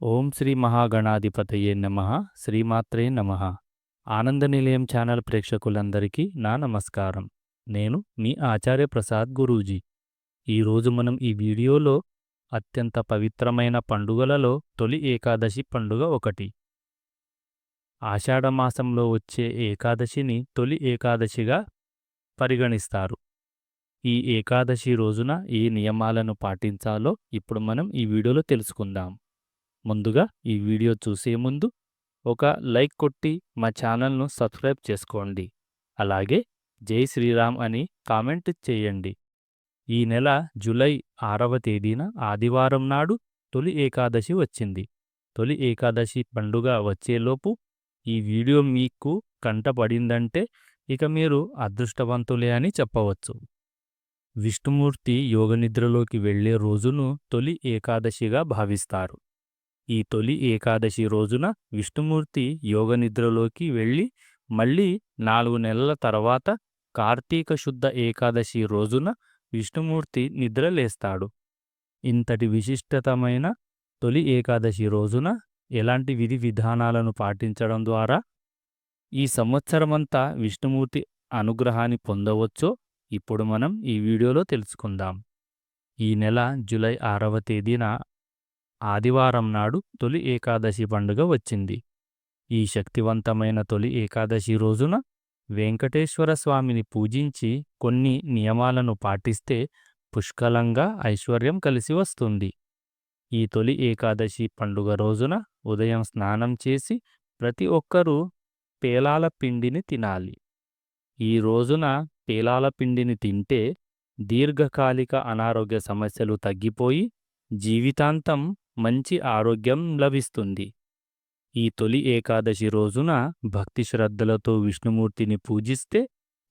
ఓం శ్రీ మహాగణాధిపతయే నమ. శ్రీమాత్రే నమ. ఆనంద నిలయం ఛానల్ ప్రేక్షకులందరికీ నా నమస్కారం. నేను మీ ఆచార్య ప్రసాద్ గురూజీ. ఈరోజు మనం ఈ వీడియోలో అత్యంత పవిత్రమైన పండుగలలో తొలి ఏకాదశి పండుగ ఒకటి. ఆషాఢమాసంలో వచ్చే ఏకాదశిని తొలి ఏకాదశిగా పరిగణిస్తారు. ఈ ఏకాదశి రోజున ఏ నియమాలను పాటించాలో ఇప్పుడు మనం ఈ వీడియోలో తెలుసుకుందాం. ముందుగా ఈ వీడియో చూసే ముందు ఒక లైక్ కొట్టి మా ఛానల్ను సబ్స్క్రైబ్ చేసుకోండి. అలాగే జై శ్రీరామ్ అని కామెంట్ చేయండి. ఈ నెల జూలై ఆరవ తేదీన ఆదివారం నాడు తొలి ఏకాదశి వచ్చింది. తొలి ఏకాదశి పండుగ వచ్చేలోపు ఈ వీడియో మీకు కంటపడిందంటే ఇక మీరు అదృష్టవంతులే అని చెప్పవచ్చు. విష్ణుమూర్తి యోగనిద్రలోకి వెళ్ళే రోజును తొలి ఏకాదశిగా భావిస్తారు. ఈ తొలి ఏకాదశి రోజున విష్ణుమూర్తి యోగనిద్రలోకి వెళ్ళి మళ్ళీ నాలుగు నెలల తర్వాత కార్తీక శుద్ధ ఏకాదశి రోజున విష్ణుమూర్తి నిద్రలేస్తాడు ఇంతటి విశిష్టతమైన తొలి ఏకాదశి రోజున ఎలాంటి విధి విధానాలను పాటించడం ద్వారా ఈ సంవత్సరమంతా విష్ణుమూర్తి అనుగ్రహాన్ని పొందవచ్చో ఇప్పుడు మనం ఈ వీడియోలో తెలుసుకుందాం. ఈ నెల జూలై ఆరవ తేదీన ఆదివారం నాడు తొలి ఏకాదశి పండుగ వచ్చింది. ఈ శక్తివంతమైన తొలి ఏకాదశి రోజున వెంకటేశ్వర స్వామిని పూజించి కొన్ని నియమాలను పాటిస్తే పుష్కలంగా ఐశ్వర్యం కలిసి వస్తుంది. ఈ తొలి ఏకాదశి పండుగ రోజున ఉదయం స్నానం చేసి ప్రతి ఒక్కరూ పేలాల పిండిని తినాలి. ఈ రోజున పేలాల పిండిని తింటే దీర్ఘకాలిక అనారోగ్య సమస్యలు తగ్గిపోయి జీవితాంతం మంచి ఆరోగ్యం లభిస్తుంది. ఈ తొలి ఏకాదశి రోజున భక్తి శ్రద్ధలతో విష్ణుమూర్తిని పూజిస్తే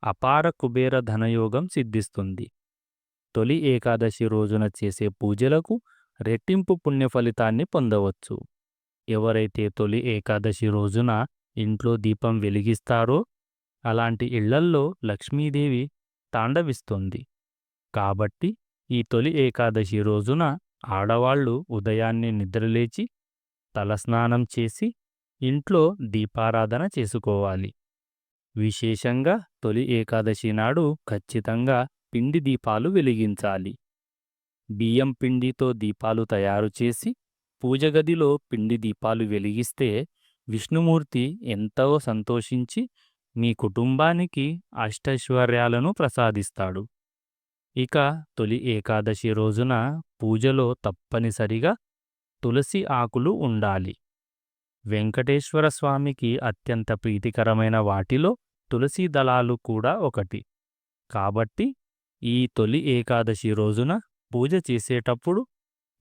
అపార కుబేర ధనయోగం సిద్ధిస్తుంది. తొలి ఏకాదశి రోజున చేసే పూజలకు రెట్టింపు పుణ్య ఫలితాన్ని పొందవచ్చు. ఎవరైతే తొలి ఏకాదశి రోజున ఇంట్లో దీపం వెలిగిస్తారో అలాంటి ఇళ్ళల్లో లక్ష్మీదేవి తాండవిస్తుంది. కాబట్టి ఈ తొలి ఏకాదశి రోజున ఆడవాళ్ళు ఉదయాన్నే నిద్రలేచి తలస్నానం చేసి ఇంట్లో దీపారాధన చేసుకోవాలి. విశేషంగా తొలి ఏకాదశి నాడు ఖచ్చితంగా పిండి దీపాలు వెలిగించాలి. బియ్యం పిండితో దీపాలు తయారు చేసి పూజగదిలో పిండి దీపాలు వెలిగిస్తే విష్ణుమూర్తి ఎంతో సంతోషించి మీ కుటుంబానికి అష్టైశ్వర్యాలను ప్రసాదిస్తాడు. ఇక తొలి ఏకాదశి రోజున పూజలో తప్పనిసరిగా తులసి ఆకులు ఉండాలి. వెంకటేశ్వర స్వామికి అత్యంత ప్రీతికరమైన వాటిలో తులసి దళాలు కూడా ఒకటి. కాబట్టి ఈ తొలి ఏకాదశి రోజున పూజ చేసేటప్పుడు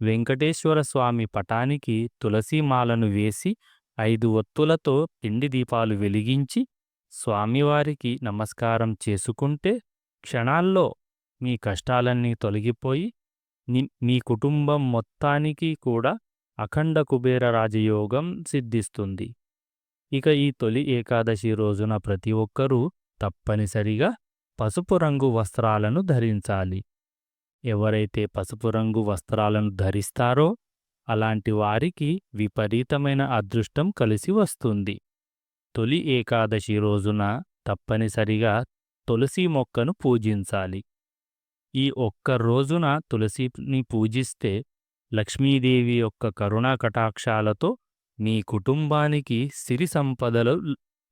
వెంకటేశ్వర స్వామి పటానికి తులసీమాలను వేసి ఐదు ఒత్తులతో పిండి దీపాలు వెలిగించి స్వామివారికి నమస్కారం చేసుకుంటే క్షణాల్లో మీ కష్టాలన్నీ తొలగిపోయి మీ కుటుంబం మొత్తానికి కూడా అఖండ కుబేర రాజయోగం సిద్ధిస్తుంది. ఇక ఈ తొలి ఏకాదశి రోజున ప్రతి ఒక్కరూ తప్పనిసరిగా పసుపు రంగు వస్త్రాలను ధరించాలి. ఎవరైతే పసుపు రంగు వస్త్రాలను ధరిస్తారో అలాంటి వారికి విపరీతమైన అదృష్టం కలిసి వస్తుంది. తొలి ఏకాదశి రోజున తప్పనిసరిగా తులసి మొక్కను పూజించాలి. ఈ ఒక్క రోజున తులసిని పూజిస్తే లక్ష్మీదేవి యొక్క కరుణా కటాక్షాలతో మీ కుటుంబానికి సిరి సంపదలు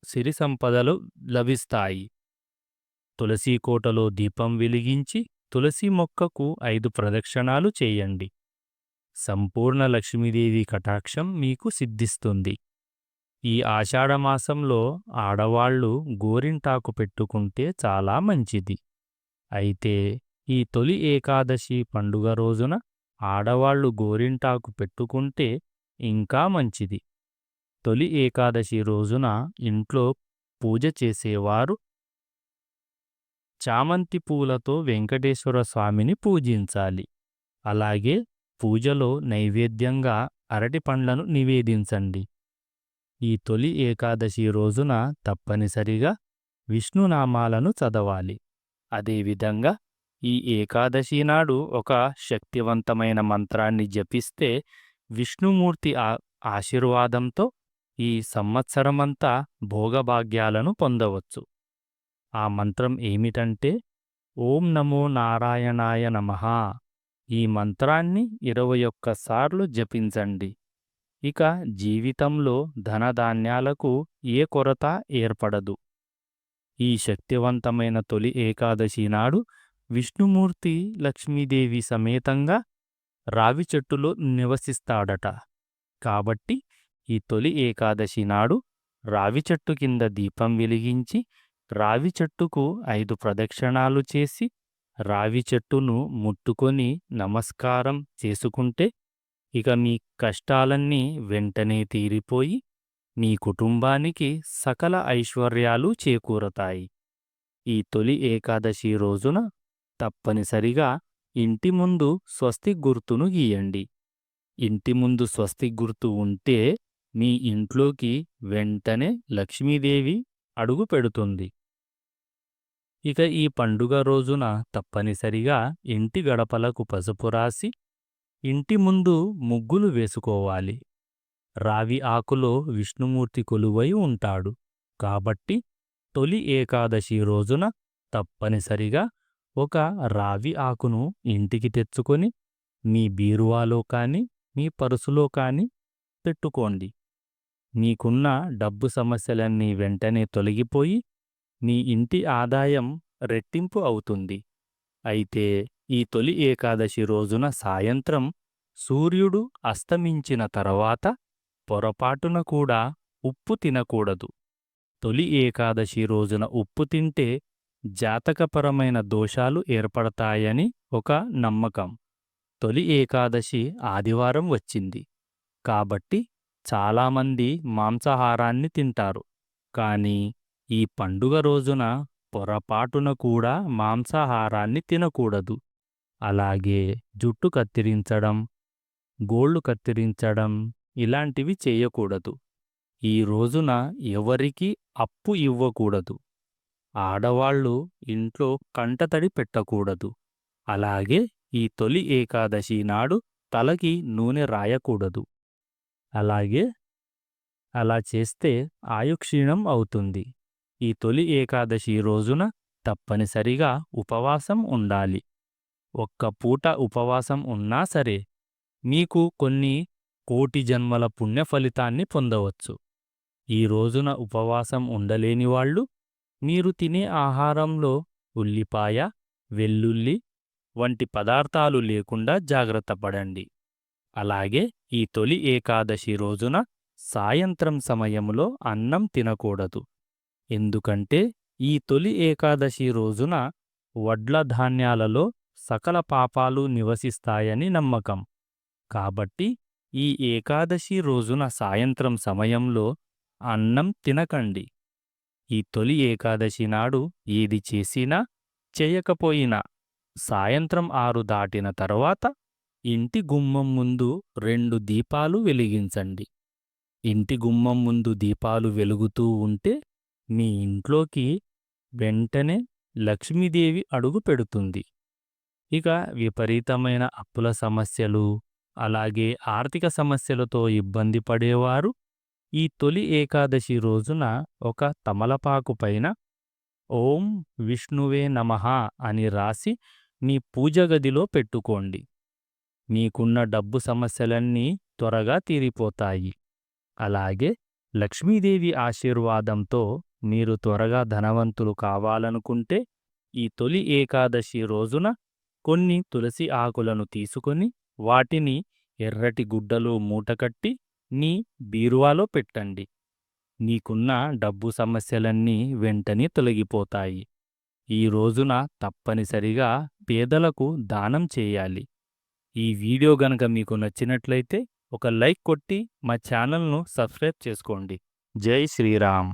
సిరి సంపదలు లభిస్తాయి. తులసి కోటలో దీపం వెలిగించి తులసి మొక్కకు ఐదు ప్రదక్షిణాలు చేయండి. సంపూర్ణ లక్ష్మీదేవి కటాక్షం మీకు సిద్ధిస్తుంది. ఈ ఆషాఢమాసంలో ఆడవాళ్ళు గోరింటాకు పెట్టుకుంటే చాలా మంచిది. అయితే ఈ తొలి ఏకాదశి పండుగ రోజున ఆడవాళ్ళు గోరింటాకు పెట్టుకుంటే ఇంకా మంచిది. తొలి ఏకాదశి రోజున ఇంట్లో పూజ చేసేవారు చామంతి పూలతో వెంకటేశ్వర స్వామిని పూజించాలి. అలాగే పూజలో నైవేద్యంగా అరటి పండ్లను నివేదించండి. ఈ తొలి ఏకాదశి రోజున తప్పనిసరిగా విష్ణునామాలను చదవాలి. అదేవిధంగా ఈ ఏకాదశి నాడు ఒక శక్తివంతమైన మంత్రాన్ని జపిస్తే విష్ణుమూర్తి ఆశీర్వాదంతో ఈ సంవత్సరమంతా భోగభాగ్యాలను పొందవచ్చు. ఆ మంత్రం ఏమిటంటే ఓం నమో నారాయణాయ నమః. ఈ మంత్రాన్ని ఇరవై ఒక్కసార్లు జపించండి. ఇక జీవితంలో ధనధాన్యాలకు ఏ కొరత ఏర్పడదు. ఈ శక్తివంతమైన తొలి ఏకాదశి నాడు విష్ణుమూర్తి లక్ష్మీదేవి సమేతంగా రావి చెట్టులో నివసిస్తాడట. కాబట్టి ఈ తొలి ఏకాదశి నాడు రావి చెట్టు కింద దీపం వెలిగించి రావి చెట్టుకు ఐదు ప్రదక్షిణాలు చేసి రావి చెట్టును ముట్టుకొని నమస్కారం చేసుకుంటే ఇక మీ కష్టాలన్నీ వెంటనే తీరిపోయి మీ కుటుంబానికి సకల ఐశ్వర్యాలు చేకూరతాయి. ఈ తొలి ఏకాదశి రోజున తప్పనిసరిగా ఇంటి ముందు స్వస్తి గుర్తును గీయండి. ఇంటి ముందు స్వస్తి గుర్తు ఉంటే మీ ఇంట్లోకి వెంటనే లక్ష్మీదేవి అడుగు పెడుతుంది. ఇక ఈ పండుగ రోజున తప్పనిసరిగా ఇంటి గడపలకు పసుపు రాసి ఇంటి ముందు ముగ్గులు వేసుకోవాలి. రావి ఆకులో విష్ణుమూర్తి కొలువై ఉంటాడు. కాబట్టి తొలి ఏకాదశి రోజున తప్పనిసరిగా ఒక రావి ఆకును ఇంటికి తెచ్చుకొని మీ బీరువాలో కాని మీ పరుసులో కాని పెట్టుకోండి. మీకున్న డబ్బు సమస్యలన్నీ వెంటనే తొలగిపోయి మీ ఇంటి ఆదాయం రెట్టింపు అవుతుంది. అయితే ఈ తొలి ఏకాదశి రోజున సాయంత్రం సూర్యుడు అస్తమించిన తర్వాత పొరపాటున కూడా ఉప్పు తినకూడదు. తొలి ఏకాదశి రోజున ఉప్పు తింటే జాతకపరమైన దోషాలు ఏర్పడతాయని ఒక నమ్మకం. తొలి ఏకాదశి ఆదివారం వచ్చింది. కాబట్టి చాలామంది మాంసాహారాన్ని తింటారు. కాని ఈ పండుగ రోజున పొరపాటున కూడా మాంసాహారాన్ని తినకూడదు. అలాగే జుట్టు కత్తిరించడం గోళ్ళు కత్తిరించడం ఇలాంటివి చేయకూడదు. ఈ రోజున ఎవరికీ అప్పు ఇవ్వకూడదు. ఆడవాళ్ళు ఇంట్లో కంటతడి పెట్టకూడదు. అలాగే ఈ తొలి ఏకాదశి నాడు తలకి నూనె రాయకూడదు. అలాగే అలా చేస్తే ఆయుక్షీణం అవుతుంది. ఈ తొలి ఏకాదశి రోజున తప్పనిసరిగా ఉపవాసం ఉండాలి. ఒక్క పూట ఉపవాసం ఉన్నా సరే మీకు కొన్ని కోటి జన్మల పుణ్య ఫలితాన్ని పొందవచ్చు. ఈ రోజున ఉపవాసం ఉండలేని వాళ్ళు మీరు తినే ఆహారంలో ఉల్లిపాయ వెల్లుల్లి వంటి పదార్థాలు లేకుండా జాగ్రత్త పడండి. అలాగే ఈ తొలి ఏకాదశి రోజున సాయంత్రం సమయంలో అన్నం తినకూడదు. ఎందుకంటే ఈ తొలి ఏకాదశి రోజున వడ్ల ధాన్యాలలో సకల పాపాలు నివసిస్తాయని నమ్మకం. కాబట్టి ఈ ఏకాదశి రోజున సాయంత్రం సమయంలో అన్నం తినకండి. ఈ తొలి ఏకాదశి నాడు ఏది చేసినా చేయకపోయినా సాయంత్రం ఆరు దాటిన తరువాత ఇంటి గుమ్మం ముందు రెండు దీపాలు వెలిగించండి. ఇంటి గుమ్మం ముందు దీపాలు వెలుగుతూ ఉంటే మీ ఇంట్లోకి వెంటనే లక్ష్మీదేవి అడుగు పెడుతుంది. ఇక విపరీతమైన అప్పుల సమస్యలు అలాగే ఆర్థిక సమస్యలతో ఇబ్బంది పడేవారు ఈ తొలి ఏకాదశి రోజున ఒక తమలపాకు పైన ఓం విష్ణువే నమ అని రాసి మీ పూజగదిలో పెట్టుకోండి. మీకున్న డబ్బు సమస్యలన్నీ త్వరగా తీరిపోతాయి. అలాగే లక్ష్మీదేవి ఆశీర్వాదంతో మీరు త్వరగా ధనవంతులు కావాలనుకుంటే ఈ తొలి ఏకాదశి రోజున కొన్ని తులసి ఆకులను తీసుకొని వాటిని ఎర్రటి గుడ్డలో మూటకట్టి నీ బీరువాలో పెట్టండి. నీకున్న డబ్బు సమస్యలన్నీ వెంటనే తొలగిపోతాయి. ఈ రోజున తప్పనిసరిగా పేదలకు దానం చేయాలి. ఈ వీడియో గనక మీకు నచ్చినట్లయితే ఒక లైక్ కొట్టి మా ఛానల్ను సబ్స్క్రైబ్ చేసుకోండి. జై శ్రీరామ్.